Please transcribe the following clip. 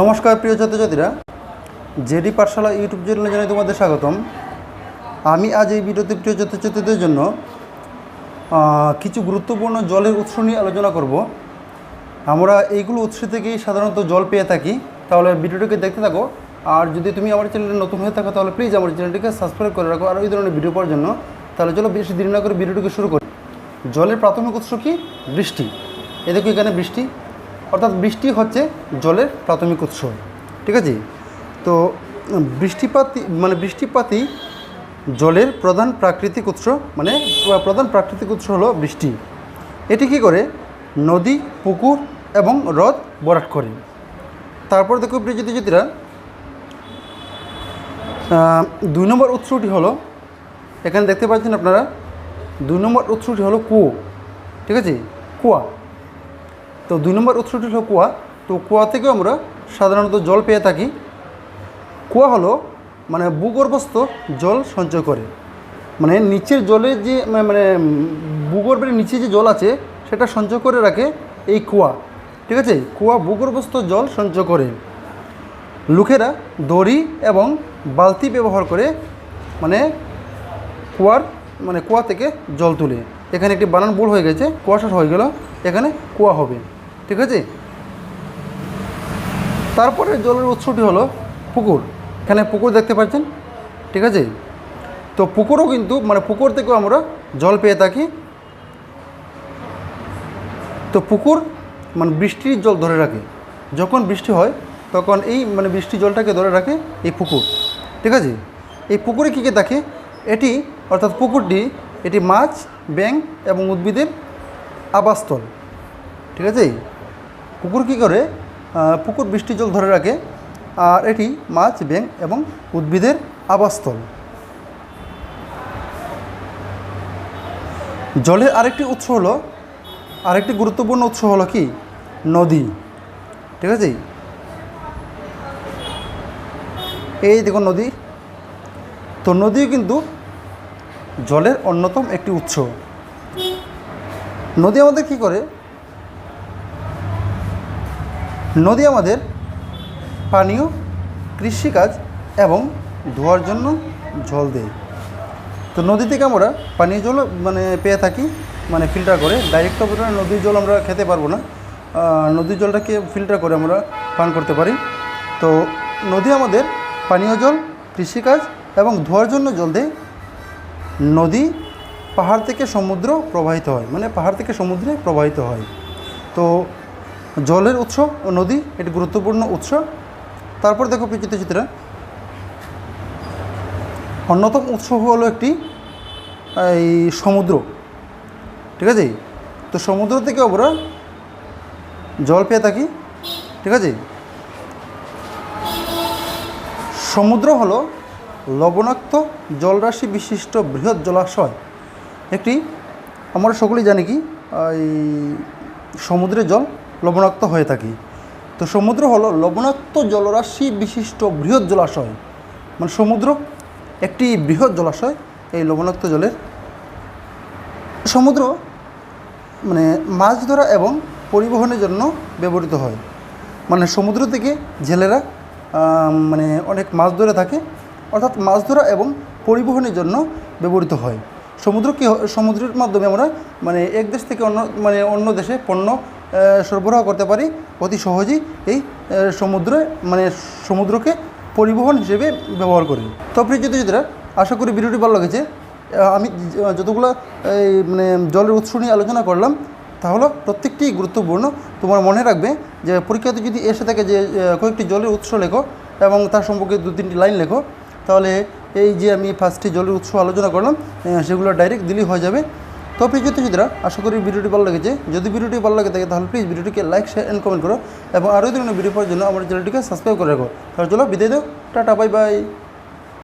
নমস্কার, প্রিয় ছাত্রছাত্রীরা। জেডি পাঠশালা ইউটিউব চ্যানেলে জানাই তোমাদের স্বাগতম। আমি আজ এই ভিডিওতে, প্রিয় ছাত্রছাত্রীদের জন্য কিছু গুরুত্বপূর্ণ জলের উৎস নিয়ে আলোচনা করব। আমরা এইগুলো উৎস থেকেই সাধারণত জল পেয়ে থাকি। তাহলে ভিডিওটিকে দেখতে থাকো। আর যদি তুমি আমার চ্যানেলে নতুন হয়ে থাকো, তাহলে প্লিজ আমার চ্যানেলটিকে সাবস্ক্রাইব করে রাখো। আর এই ধরনের ভিডিও পাওয়ার জন্য, তাহলে চলো বেশি দেরি না করে ভিডিওটিকে শুরু করি। জলের প্রাথমিক উৎস কি? বৃষ্টি। এ দেখো এখানে বৃষ্টি। অর্থাৎ বৃষ্টি হচ্ছে জলের প্রাথমিক উৎস। ঠিক আছে? তো উম, বৃষ্টিপাত মানে বৃষ্টিপাতই জলের প্রধান প্রাকৃতিক উৎস মানে প্রধান প্রাকৃতিক উৎস হলো বৃষ্টি। এটি কী করে? নদী পুকুর এবং হ্রদ ভরাট করে। তারপর দেখো প্রিয় জ্যোতিরা দুই নম্বর উৎসটি হলো এখানে দেখতে পাচ্ছেন আপনারা দুই নম্বর উৎসটি হলো কুয়ো। ঠিক আছে? কুয়া। তো দুই নম্বর উৎসটি হলো কুয়া। তো কুয়া থেকেও আমরা সাধারণত জল পেয়ে থাকি। কুয়া হলো মানে ভূগর্ভস্থ জল সঞ্চয় করে। মানে নিচের জলের যে মানে ভূগর্ভের নিচে যে জল আছে, সেটা সঞ্চয় করে রাখে এই কুয়া। ঠিক আছে? কুয়া ভূগর্ভস্থ জল সঞ্চয় করে। লোকেরা দড়ি এবং বালতি ব্যবহার করে মানে কুয়ার মানে কুয়া থেকে জল তুলে। এখানে একটি বানান ভুল হয়ে গেছে কুয়াশা হয়ে গেল। এখানে কুয়া হবে। ঠিক আছে? তারপরে জলের উৎসটি হলো পুকুর। এখানে পুকুর দেখতে পাচ্ছেন, ঠিক আছে? তো পুকুরও কিন্তু মানে পুকুর থেকেও আমরা জল পেয়ে থাকি। তো পুকুর মানে বৃষ্টির জল ধরে রাখে। যখন বৃষ্টি হয়, তখন এই মানে বৃষ্টির জলটাকে ধরে রাখে এই পুকুর। ঠিক আছে? এই পুকুরে কী কী থাকে? এটি, অর্থাৎ পুকুরটি, এটি মাছ ব্যাং এবং উদ্ভিদের আবাসস্থল। ঠিক আছে? পুকুর কী করে? পুকুর বৃষ্টির জল ধরে রাখে। আর এটি মাছ ব্যাং এবং উদ্ভিদের আবাসস্থল। জলের আরেকটি উৎস হলো, আরেকটি গুরুত্বপূর্ণ উৎস হলো কি? নদী। ঠিক আছে? এই দেখুন নদী। তো নদী কিন্তু জলের অন্যতম একটি উৎস। নদী আমাদের কি করে? নদী আমাদের পানীয়, কৃষিকাজ এবং ধোয়ার জন্য জল দেয়। তো নদী থেকে আমরা পানীয় জল মানে পেয়ে থাকি মানে ফিল্টার করে। ডাইরেক্ট অবদানে নদীর জল আমরা খেতে পারব না। নদীর জলটাকে ফিল্টার করে আমরা পান করতে পারি। তো নদী আমাদের পানীয় জল, কৃষিকাজ এবং ধোয়ার জন্য জল দেয়। নদী পাহাড় থেকে সমুদ্র প্রবাহিত হয় মানে পাহাড় থেকে সমুদ্রে প্রবাহিত হয়। তো জলের উৎস ও নদী, এটি গুরুত্বপূর্ণ উৎস। তারপর দেখো চিত্রা। অন্যতম উৎস হলো একটি, এই সমুদ্র। ঠিক আছে? তো সমুদ্র থেকে আমরা জল পেয়ে থাকি। ঠিক আছে? সমুদ্র হলো লবণাক্ত জলরাশি বিশিষ্ট বৃহৎ জলাশয়। একটি, আমরা সকলেই জানি কি, এই সমুদ্রের জল। লবণাক্ত হয়ে থাকি। তো সমুদ্র হলো লবণাক্ত জলরাশি বিশিষ্ট বৃহৎ জলাশয়। মানে সমুদ্র একটি বৃহৎ জলাশয়, এই লবণাক্ত জলের। সমুদ্র মানে মাছ ধরা এবং পরিবহনের জন্য ব্যবহৃত হয়। মানে সমুদ্র থেকে জেলেরা মানে অনেক মাছ ধরে থাকে। অর্থাৎ মাছ ধরা এবং পরিবহনের জন্য ব্যবহৃত হয়। সমুদ্র কী, সমুদ্রের মাধ্যমে আমরা মানে এক দেশ থেকে অন্য মানে অন্য দেশে পণ্য সরবরাহ করতে পারি। অতি সহজেই এই সমুদ্রে মানে সমুদ্রকে পরিবহন হিসেবে ব্যবহার করি। তো প্রিয় জ্যোতিষীরা আশা করি ভিডিওটি ভালো লেগেছে। আমি যতগুলো এই মানে জলের উৎস নিয়ে আলোচনা করলাম, তাহলে প্রত্যেকটি গুরুত্বপূর্ণ। তোমার মনে রাখবে যে পরীক্ষাতে যদি এসে থাকে যে কয়েকটি জলের উৎস লেখো এবং তার সম্পর্কে দু, তিনটি লাইন লেখো, তাহলে এই যে আমি ফার্স্টে জলের উৎস আলোচনা করলাম সেগুলো ডাইরেক্ট দিলেই হয়ে যাবে। তো প্রিয় জ্যোতিষীরা আশা করি ভিডিওটি ভালো লেগেছে। যদি ভিডিওটি ভালো লাগে থাকে তাহলে প্লিজ ভিডিওটিকে লাইক শেয়ার অ্যান্ড কমেন্ট করো। এবং আরও ধরনের ভিডিও পাওয়ার জন্য আমার চ্যানেলটিকে সাবস্ক্রাইব করে রাখো। তাহলে চলো, বিদায় দাও, টাটা বাই বাই